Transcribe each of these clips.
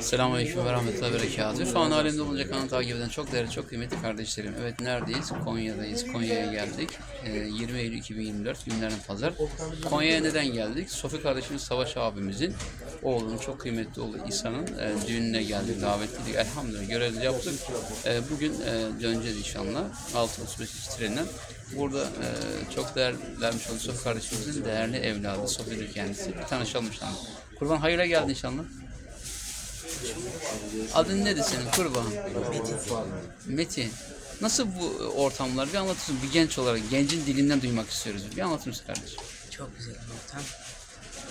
Selamünaleyküm ve rahmetullahi ve berekatuhu. Şu an alemde olunca kanalı takip eden çok değerli, çok kıymetli kardeşlerim. Evet neredeyiz? Konya'dayız. Konya'ya geldik. Ee, 20 Eylül 2024 günlerden pazar. Konya'ya neden geldik? Sofi kardeşimiz Savaş abimizin oğlunun çok kıymetli oğlu İsa'nın e, düğününe geldik. Davetliydik. Elhamdülillah görevli yaptık. E, bugün e, döneceğiz inşallah. 6.35 treninden. Burada e, çok değer vermiş olduğu Sofi kardeşimizin değerli evladı. Sofi'dir kendisi. Bir tanışalım inşallah. Kurban hayırla geldi inşallah. Adın nedir senin kurban? Metin. Metin. Nasıl bu ortamlar? Bir anlatır mısın? Bir genç olarak gencin dilinden duymak istiyoruz. Bir anlatır mısın kardeşim? Çok güzel bir ortam.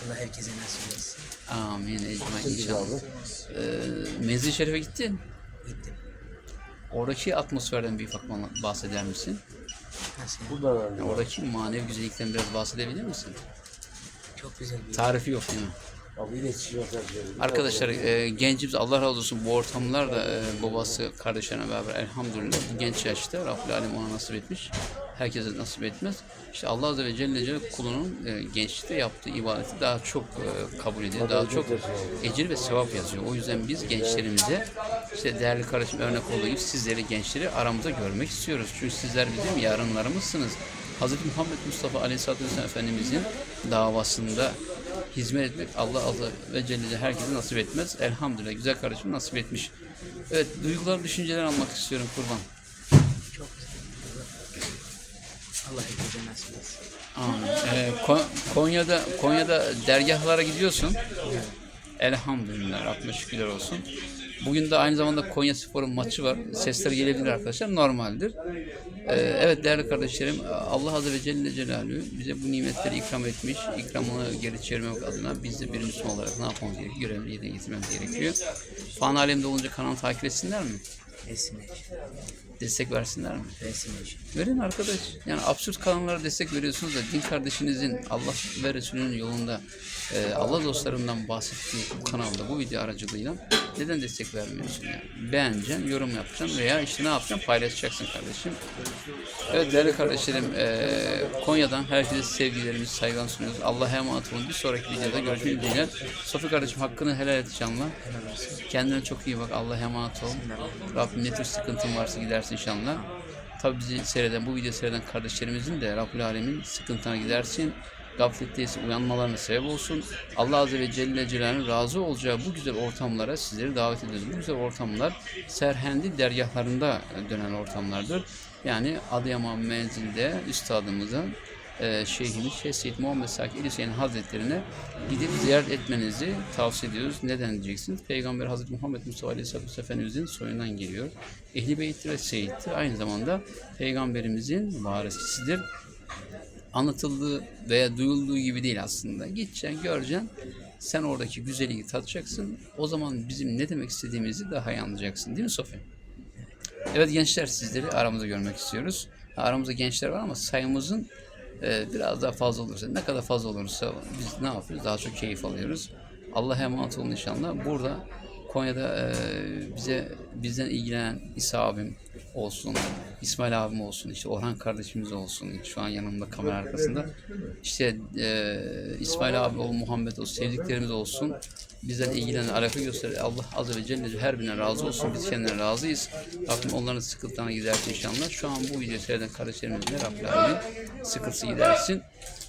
Allah herkese nasip etsin. Amin. Ecmaîn inşallah. Ee, Mezzi Şerif'e gittin. Gittim. Oradaki atmosferden bir ufak bahseder misin? Nasıl ya? Yani oradaki manevi güzellikten biraz bahsedebilir misin? Çok güzel bir Tarifi yok değil mi? Arkadaşlar e, gencimiz Allah razı olsun bu ortamlar da e, babası kardeşlerine beraber elhamdülillah bu genç yaşta Rabbül Alem ona nasip etmiş. Herkese nasip etmez. İşte Allah Azze ve Celle Celle kulunun e, gençlikte yaptığı ibadeti daha çok e, kabul ediyor. Daha çok ecir ve sevap yazıyor. O yüzden biz gençlerimize işte değerli kardeşim örnek olduğu sizleri gençleri aramızda görmek istiyoruz. Çünkü sizler bizim yarınlarımızsınız. Hz. Muhammed Mustafa Aleyhisselatü Vesselam Efendimizin davasında hizmet etmek Allah Azze ve Celle herkese nasip etmez. Elhamdülillah güzel kardeşim nasip etmiş. Evet duygular, düşünceler almak istiyorum kurban. çok. Allah herkese nasip etsin. Amin. Ee, Ko- Konya'da Konya'da dergahlara gidiyorsun. Elhamdülillah Rabbime şükürler olsun. Bugün de aynı zamanda Konya Spor'un maçı var. Sesler gelebilir arkadaşlar. Normaldir. Ee, evet değerli kardeşlerim Allah Azze ve Celle Celaluhu bize bu nimetleri ikram etmiş. İkramını geri çevirmek adına biz de bir Müslüman olarak ne yapmamız gerekiyor? Görevini yerine getirmemiz gerekiyor. Fan alemde olunca kanalı takip etsinler mi? Destek versinler mi? Verin arkadaş. Yani absürt kanallara destek veriyorsunuz da din kardeşinizin Allah ve Resulünün yolunda e, Allah dostlarından bahsettiği bu kanalda bu video aracılığıyla neden destek vermiyorsun yani? Beğeneceksin, yorum yapacaksın veya işte ne yapacaksın? Paylaşacaksın kardeşim. Evet değerli kardeşlerim e, Konya'dan herkese sevgilerimizi, saygılarımızı sunuyoruz. Allah'a emanet olun. Bir sonraki videoda görüşmek dileğiyle. Sofi kardeşim hakkını helal et inşallah. Kendine çok iyi bak. Allah'a emanet ol. Rabbim ne tür sıkıntın varsa gidersin inşallah. Tabi bizi seyreden, bu videoyu seyreden kardeşlerimizin de Rabbül Alemin sıkıntına gidersin. Gafletteyse uyanmalarına sebep olsun. Allah Azze ve Celle Celaluhu'nun razı olacağı bu güzel ortamlara sizleri davet ediyoruz. Bu güzel ortamlar Serhendi dergahlarında dönen ortamlardır. Yani Adıyaman menzilde üstadımızın e, şeyhimiz Şeyh Muhammed Saki İli Hüseyin Hazretlerine gidip ziyaret etmenizi tavsiye ediyoruz. Neden diyeceksiniz? Peygamber Hazreti Muhammed Mustafa Aleyhisselatü Efendimizin soyundan geliyor. Ehli Beyt'tir ve Seyyid'tir. Aynı zamanda Peygamberimizin varisisidir. Anlatıldığı veya duyulduğu gibi değil aslında. Gideceksin, göreceksin. Sen oradaki güzelliği tadacaksın. O zaman bizim ne demek istediğimizi daha iyi anlayacaksın. Değil mi Sofi? Evet gençler sizleri aramızda görmek istiyoruz. Aramızda gençler var ama sayımızın e, biraz daha fazla olursa, ne kadar fazla olursa biz ne yapıyoruz? Daha çok keyif alıyoruz. Allah'a emanet olun inşallah. Burada Konya'da e, bize bizden ilgilenen İsa abim olsun, İsmail abim olsun, işte Orhan kardeşimiz olsun. Şu an yanımda kamera arkasında. İşte e, İsmail abi ol, Muhammed olsun, sevdiklerimiz olsun. Bizden ilgilenen alaka gösterir. Allah Azze ve Celle her birine razı olsun. Biz kendine razıyız. Rabbim onların sıkıntılarına gidersin inşallah. Şu an bu videoyu seyreden kardeşlerimizle Rabbim Alemin sıkıntısı gidersin.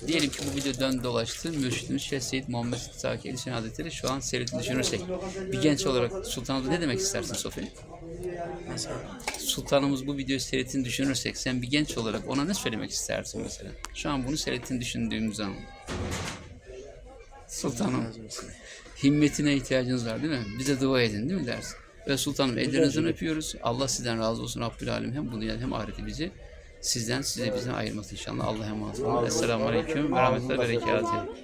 Diyelim ki bu video döndü dolaştı. Mürşidimiz Şeyh Seyyid Muhammed Saki El Hüseyin Hazretleri şu an seyretini düşünürsek. Bir genç olarak Sultanımızda ne demek istersin Sofi? Sultanımız bu videoyu seyrettiğini düşünürsek sen bir genç olarak ona ne söylemek istersin mesela? Şu an bunu seyrettiğini düşündüğümüz zaman. Sultanım himmetine ihtiyacınız var değil mi? Bize dua edin değil mi dersin? Ve sultanım ellerinizden öpüyoruz. Allah sizden razı olsun Rabbül Alem hem bunu hem ahireti bizi sizden size bizden ayırmasın inşallah. Allah'a emanet olun. Esselamu Aleyküm ve Rahmetullahi Berekatuhu.